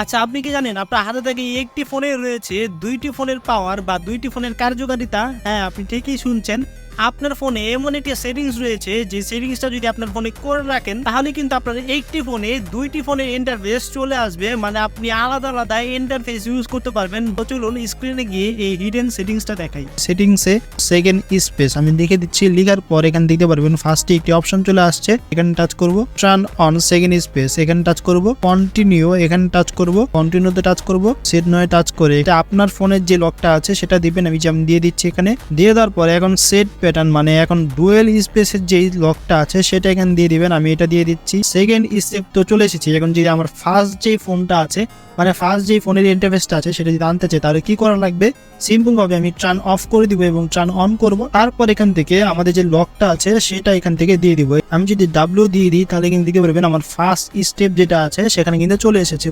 আচ্ছা আপনি কি জানেন, আপনার হাতে থেকে একটি ফোনে রয়েছে, দুইটি ফোনের পাওয়ার বা দুইটি ফোনের কার্যকারিতা? হ্যাঁ আপনি ঠিকই শুনছেন। আপনার ফোনে এমন একটি সেটিংস রয়েছে, যে সেটিংসটা যদি আপনার ফোনে করে রাখেন, তাহলে কিন্তু আপনার একটি ফোনে দুইটি ফোনের ইন্টারফেস চলে আসবে। মানে আপনি আলাদা আলাদা ইন্টারফেস ইউজ করতে পারবেন। চলুন স্ক্রিনে গিয়ে এই হিডেন সেটিংসটা দেখাই। সেটিংসে সেকেন্ড স্পেস আমি দেখে দিচ্ছি, লিখার পর এখানে দেখতে পারবেন ফার্স্টে একটি অপশন চলে আসছে, এখানে টাচ করব। টার্ন অন সেকেন্ড স্পেস এখানে টাচ করব। কন্টিনিউ এখানে টাচ করব। কন্টিনিউতে টাচ করব। সেট নয় টাচ করে। এটা আপনার ফোনের যে লকটা আছে, সেটা দিবেন, আমি যেমন দিয়ে দিচ্ছি এখানে। দিয়ে দেওয়ার পরে এখন সেট প্যাটার্ন মানে এখন ডুয়েল স্পেসের যেই লকটা আছে, সেটা এখানে দিয়ে দিবেন, আমি এটা দিয়ে দিচ্ছি। সেকেন্ড স্টেপ তো চলে এসেছি, এখন যদি আমার ফার্স্ট যে ফোনটা আছে মানে ফার্স্ট যে ফোনের ইন্টারফেসটা আছে, সেটা যদি আনতে চাই, তাহলে কি করা লাগবে? সিম্পল ভাবে আমি ট্রান অফ করে দিব এবং ট্রান অন করব, তারপর এখান থেকে আমাদের যে লকটা আছে, সেটা এখান থেকে দিয়ে দিব। আমি যদি ডাব্লিউ দিয়ে দিই, তাহলে কিন্তু দিতে পারবেন আমার ফার্স্ট স্টেপ যেটা আছে, সেখানে কিন্তু চলে এসেছে।